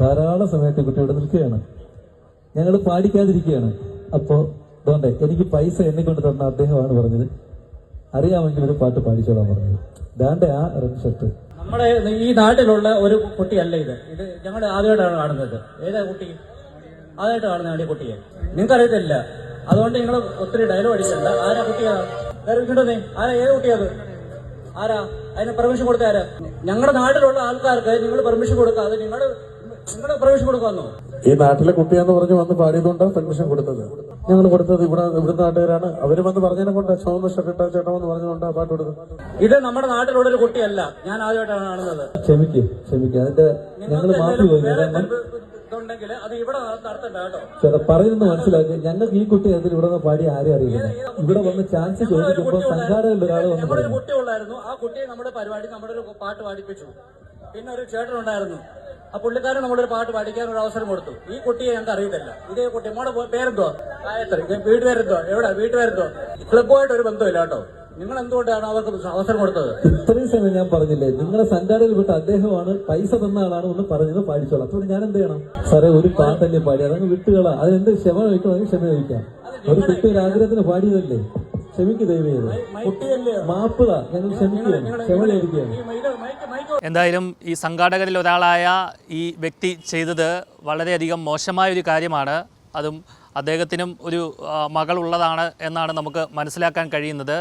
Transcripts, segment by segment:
ധാരാളം സമയത്ത് കുട്ടി ഇവിടെ നിൽക്കുകയാണ്. ഞങ്ങൾ പാടിക്കാതിരിക്കുകയാണ്. അപ്പോ അതുകൊണ്ട് എനിക്ക് പൈസ എന്നെ കൊണ്ട് തന്ന അദ്ദേഹമാണ് പറഞ്ഞത്. അറിയാമെങ്കിൽ ഒരു പാട്ട് പാടിച്ചോളാൻ പറഞ്ഞത്. ദാണ്ടെ ആ റെഡ് ഷർട്ട് നമ്മുടെ ഈ നാട്ടിലുള്ള ഒരു കുട്ടിയല്ല ഇത്. ഇത് ഞങ്ങൾ ആദ്യമായിട്ടാണ് കാണുന്നത്. ഏതാ കുട്ടി? ആദ്യമായിട്ട് കാണുന്നതാണ് ഈ കുട്ടിയെ. നിങ്ങൾക്ക് അറിയത്തില്ല അതുകൊണ്ട് നിങ്ങൾ ഒത്തിരി ഡയലോഗ് അടിക്കണ്ട ആരാ കുട്ടിയാ? ആരാ ഏത് കുട്ടിയത് ആരാ? അതിന് പെർമിഷൻ കൊടുത്ത ആരാ? ഞങ്ങളുടെ നാട്ടിലുള്ള ആൾക്കാർക്ക് നിങ്ങൾ പെർമിഷൻ കൊടുക്കാതെ നിങ്ങൾ ഈ നാട്ടിലെ കുട്ടിയാന്ന് പറഞ്ഞ് വന്ന് പാടിയതുകൊണ്ടാണ് പെർമിഷൻ കൊടുത്തത്. ഞങ്ങൾ കൊടുത്തത് ഇവിടെ ഇവിടുത്തെ നാട്ടുകാരാണ്. അവർ വന്ന് പറഞ്ഞതിനെ കൊണ്ട് ചുവന്ന ഷർട്ട് ഇട്ട ചേട്ടൻ എന്ന് പാട്ട് കൊടുത്തത്. ഇത് നമ്മുടെ നാട്ടിലുള്ള ഒരു കുട്ടിയല്ല. ഞാൻ ആദ്യമായിട്ടാണ് കാണുന്നത്. ക്ഷമിക്ക് ക്ഷമിക്ക്. അതിന്റെ ഞങ്ങൾ മാറ്റി പോയി വേറെ അത് ഇവിടെ നടത്തണ്ട കേട്ടോ. ചേട്ടാ പറയുന്നത് മനസ്സിലാക്കി. ഞങ്ങൾക്ക് ഈ കുട്ടി അതിൽ ഇവിടെ നിന്ന് പാടി ആരും അറിയില്ല. ഇവിടെ വന്ന് ചാൻസ് ചോദിക്കുമ്പോൾ സംഘാടകരിൽ ഒരാൾ വന്ന് പറയും പറഞ്ഞു കുട്ടി ഉള്ളായിരുന്നു. ആ കുട്ടിയെ നമ്മുടെ പരിപാടി നമ്മുടെ ഒരു പാട്ട് പാടിപ്പിച്ചു. പിന്നെ ഒരു ചേട്ടൻ ഉണ്ടായിരുന്നു. ആ പുള്ളിക്കാരൻ നമ്മളൊരു പാട്ട് പഠിക്കാൻ ഒരു അവസരം കൊടുത്തു. ഈ കുട്ടിയെ ഞങ്ങൾക്ക് അറിയത്തില്ല. ഇതേ കുട്ടി മോടെ പോ- പേരെന്തോ ഗായത്രി. വീട്ടുപേരെന്തോ എവിടെ? വീട്ടുപേരെന്തോ ക്ലബുമായിട്ട് ഒരു ബന്ധമില്ല കേട്ടോ. നിങ്ങൾ എന്തുകൊണ്ടാണ് അവർക്ക് അവസരം കൊടുത്തത്? ഇത്രയും സമയം ഞാൻ പറഞ്ഞില്ലേ നിങ്ങളെ സംഘാടകരിൽ വിട്ട അദ്ദേഹമാണ് പൈസ തന്ന ആളാണ് ഒന്ന് പറഞ്ഞത് പാടിച്ചോളാം. അപ്പോൾ ഞാൻ എന്ത് ചെയ്യണം? സാറേ ഒരു പാട്ടല്ലേ പാടി. അതങ്ങ് വിട്ടുകളാ. അതിനെന്ത് ക്ഷമ വയ്ക്കണമെങ്കിൽ ക്ഷമ ചോദിക്കാം. ഒരു കുട്ടി ഒരു ആഗ്രഹത്തിന് പാടിയതല്ലേ? ക്ഷമിക്ക് ദൈവം മാപ്പുക ഞങ്ങൾ ക്ഷമിക്കുകയാണ്. ക്ഷമ എന്തായാലും ഈ സംഘാടകരിൽ ഒരാളായ ഈ വ്യക്തി ചെയ്തത് വളരെയധികം മോശമായ ഒരു കാര്യമാണ്. അതും അദ്ദേഹത്തിനും ഒരു മകൾ ഉള്ളതാണ് എന്നാണ് നമുക്ക് മനസ്സിലാക്കാൻ കഴിയുന്നത്.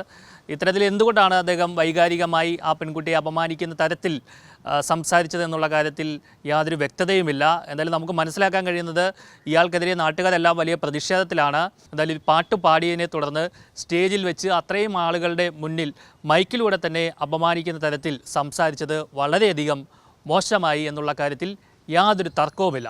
ഇത്തരത്തിൽ എന്തുകൊണ്ടാണ് അദ്ദേഹം വൈകാരികമായി ആ പെൺകുട്ടിയെ അപമാനിക്കുന്ന തരത്തിൽ സംസാരിച്ചത് എന്നുള്ള കാര്യത്തിൽ യാതൊരു വ്യക്തതയുമില്ല. എന്തായാലും നമുക്ക് മനസ്സിലാക്കാൻ കഴിയുന്നത് ഇയാൾക്കെതിരെ നാട്ടുകാരെല്ലാം വലിയ പ്രതിഷേധത്തിലാണ്. എന്തായാലും പാട്ട് പാടിയതിനെ തുടർന്ന് സ്റ്റേജിൽ വെച്ച് അത്രയും ആളുകളുടെ മുന്നിൽ മൈക്കിലൂടെ തന്നെ അപമാനിക്കുന്ന തരത്തിൽ സംസാരിച്ചത് വളരെയധികം മോശമായി എന്നുള്ള കാര്യത്തിൽ യാതൊരു തർക്കവുമില്ല.